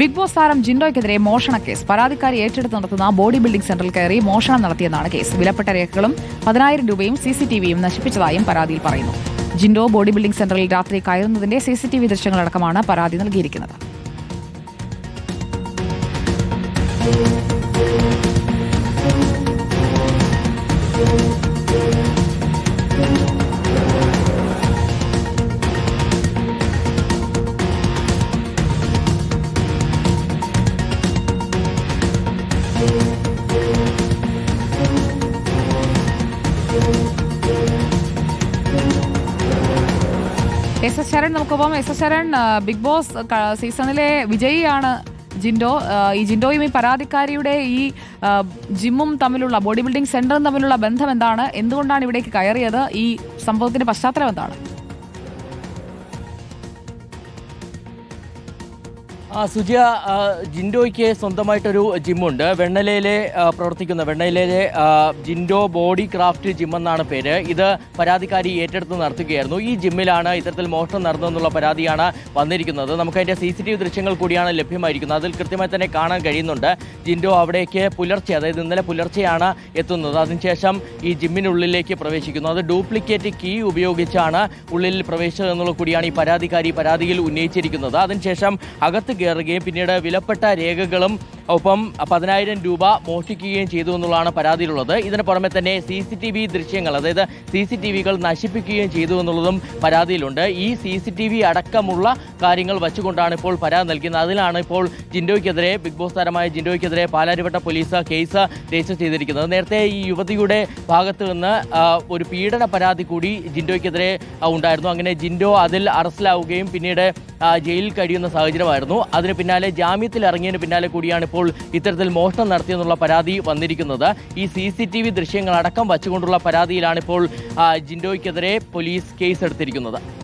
Big boss താരം ജിൻഡോയ്ക്കെതിരെ മോഷണ case. പരാതിക്കാരി ഏറ്റെടുത്ത് നടത്തുന്ന ബോഡി ബിൽഡിംഗ് സെന്ററിൽ കയറി മോഷണം നടത്തിയെന്നാണ് കേസ്. വിലപ്പെട്ട രേഖകളും പതിനായിരം രൂപയും സി സി ടി വിയും നശിപ്പിച്ചതായും പരാതിയിൽ പറയുന്നു. ജിൻഡോ ബോഡി ബിൽഡിംഗ് സെന്ററിൽ രാത്രി കയറുന്നതിന്റെ സി സി ടി വി ദൃശ്യങ്ങളടക്കമാണ് പരാതി നൽകിയിരിക്കുന്നത്. എസ് എസ് ശരൺ നമുക്കൊപ്പം S S Saran big boss സീസണിലെ വിജയിയാണ് ജിൻഡോ. ഈ ജിൻഡോയും ഈ പരാതിക്കാരിയുടെ ഈ ജിമ്മും തമ്മിലുള്ള ബോഡി ബിൽഡിംഗ് സെന്ററും തമ്മിലുള്ള ബന്ധം എന്താണ്? എന്തുകൊണ്ടാണ് ഇവിടേക്ക് കയറിയത്? ഈ സംഭവത്തിന്റെ പശ്ചാത്തലം എന്താണ്? സുജിയ ആ, ജിൻഡോയ്ക്ക് സ്വന്തമായിട്ടൊരു ജിമ്മുണ്ട്. വെണ്ണലയിലെ പ്രവർത്തിക്കുന്ന വെണ്ണലയിലെ ജിൻഡോ ബോഡി ക്രാഫ്റ്റ് ജിം എന്നാണ് പേര്. ഇത് പരാതിക്കാരി ഏറ്റെടുത്ത് നടത്തുകയായിരുന്നു. ഈ ജിമ്മിലാണ് ഇത്തരത്തിൽ മോഷണം നടന്നതെന്നുള്ള പരാതിയാണ് വന്നിരിക്കുന്നത്. നമുക്ക് അതിന്റെ സി സി ടി വി ദൃശ്യങ്ങൾ കൂടിയാണ് ലഭ്യമായിരിക്കുന്നത്. അതിൽ കൃത്യമായി തന്നെ കാണാൻ കഴിയുന്നുണ്ട്. ജിൻഡോ അവിടേക്ക് പുലർച്ചെ അതായത് ഇന്നലെ പുലർച്ചെയാണ് എത്തുന്നത്. അതിനുശേഷം ഈ ജിമ്മിനുള്ളിലേക്ക് പ്രവേശിക്കുന്നു. അത് ഡ്യൂപ്ലിക്കേറ്റ് കീ ഉപയോഗിച്ചാണ് ഉള്ളിൽ പ്രവേശിച്ചതെന്നുള്ള കൂടിയാണ് ഈ പരാതിക്കാരി പരാതിയിൽ ഉന്നയിച്ചിരിക്കുന്നത്. അതിനുശേഷം അകത്ത് കയറുകയും പിന്നീട് വിലപ്പെട്ട രേഖകളും ഒപ്പം പതിനായിരം രൂപ മോഷ്ടിക്കുകയും ചെയ്തു എന്നുള്ളതാണ് പരാതിയിലുള്ളത്. ഇതിന് പുറമെ തന്നെ സി സി ടി വി ദൃശ്യങ്ങൾ അതായത് സി സി ടി വികൾ നശിപ്പിക്കുകയും ചെയ്തു എന്നുള്ളതും പരാതിയിലുണ്ട്. ഈ സി സി ടി വി അടക്കമുള്ള കാര്യങ്ങൾ വച്ചുകൊണ്ടാണ് ഇപ്പോൾ പരാതി നൽകുന്നത് അതിലാണ് ഇപ്പോൾ ജിൻഡോയ്ക്കെതിരെ ബിഗ് ബോസ് താരമായ ജിൻഡോയ്ക്കെതിരെ പാലാരിവട്ട പോലീസ് കേസ് രജിസ്റ്റർ ചെയ്തിരിക്കുന്നത്. നേരത്തെ ഈ യുവതിയുടെ ഭാഗത്ത് നിന്ന് ഒരു പീഡന പരാതി കൂടി ജിൻഡോയ്ക്കെതിരെ ഉണ്ടായിരുന്നു. അങ്ങനെ ജിൻഡോ അതിൽ അറസ്റ്റിലാവുകയും പിന്നീട് ജയിലിൽ കഴിയുന്ന സാഹചര്യമായിരുന്നു. അതിന് പിന്നാലെ ജാമ്യത്തിൽ ഇറങ്ങിയതിന് പിന്നാലെ കൂടിയാണ് ഇപ്പോൾ ഇത്തരത്തിൽ മോഷണം നടത്തിയെന്നുള്ള പരാതി വന്നിരിക്കുന്നത്. ഈ സി സി ടി വി ദൃശ്യങ്ങളടക്കം വച്ചുകൊണ്ടുള്ള പരാതിയിലാണ് ഇപ്പോൾ ആ, ജിൻഡോയ്ക്കെതിരെ പോലീസ് കേസ് എടുത്തിരിക്കുന്നത്